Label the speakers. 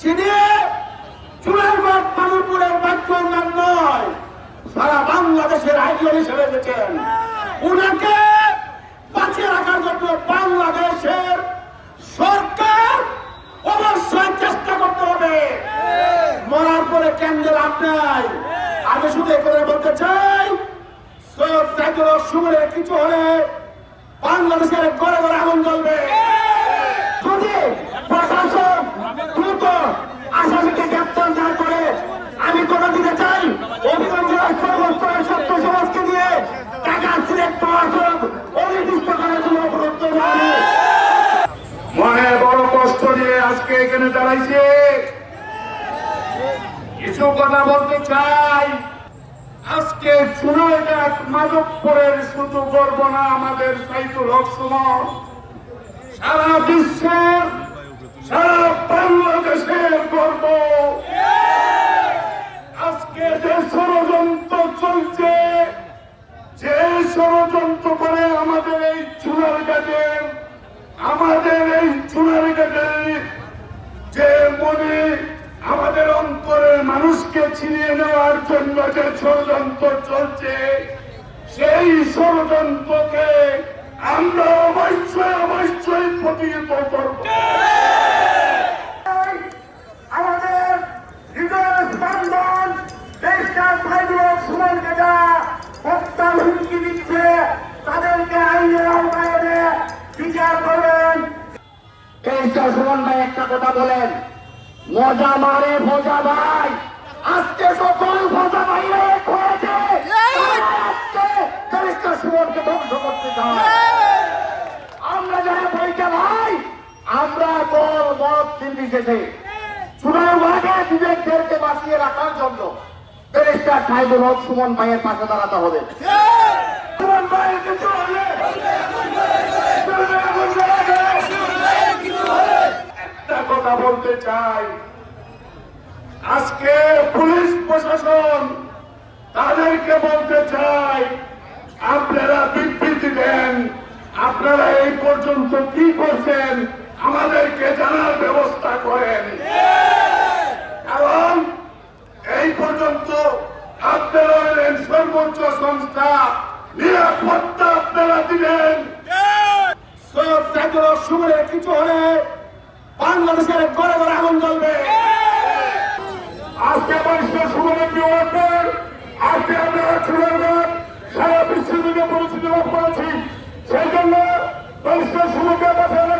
Speaker 1: যিনি চুড়াইবাদ মাদুরপুরের বাক্যর সারা বাংলাদেশের আইডিয়াল হিসেবে রাখার বাংলাদেশের চেষ্টা করতে হবে। মরার পরে কেন্দ্রে লাভ নাই। আমি শুধু এ করে বলতে চাই সৈয়দ সাইদুল কিছু হলে বাংলাদেশের ঘরে আগুন জ্বলবে। যদি
Speaker 2: আজকে এখানে দাঁড়াইছে। কিছু কথা বলতে চাই। আজকে এক মাধবপুরের শুধু গর্ব না, আমাদের সাইতুল হক সুমন। সারা বিশ্বের, সারা বাংলাদেশের গর্ব আজকে যে ষড়যন্ত্র চলছে যে ষড়যন্ত্র করে আমাদের এই চুনার গাছের আমাদের এই চুনার গাছের যে মনে আমাদের অন্তরের মানুষকে ছিনিয়ে নেওয়ার জন্য যে ষড়যন্ত্র চলছে, সেই ষড়যন্ত্রকে আমরা অবশ্যই অবশ্যই প্রতিহত করব।
Speaker 1: তাদেরকে ভাই, একটা কথা বলেন। মজা মারে ভোজা ভাই। আজকে সকল ভোজা হয়েছে। আজকে সুমনকে ধ্বংস করতে চায়। আমরা যারা বইটা ভাই আমরা দল মত নির্বিশেষে চুনারমাকে বিবেকদেরকে বাঁচিয়ে রাখার জন্য ব্যারিস্টার হক সুমন ভাইয়ের পাশে দাঁড়াতে হবে সুমন ভাইয়ের কিছু হলে
Speaker 2: একটা কথা বলতে চাই। আজকে পুলিশ প্রশাসন তাদেরকে বলতে চাই আপনারা বিবৃতি দেন আপনারা এই পর্যন্ত কি করছেন আমাদেরকে জানার ব্যবস্থা করেন। কারণ এই পর্যন্ত আপনারা হলেন সর্বোচ্চ সংস্থা নিরাপত্তা আপনারা দিলেন।
Speaker 1: সৈয়দ সাইদুল হক কিছু হলে বাংলাদেশের ঘরে ঘরে আগুন জ্বলবে।
Speaker 2: আজকে মানুষের সুমনে ওয়ার্ডের আজকে আমরা চুড়ার সারা বিশ্ব থেকে পরিচিতি লাভ করেছি সেই জন্য মানুষের কাছে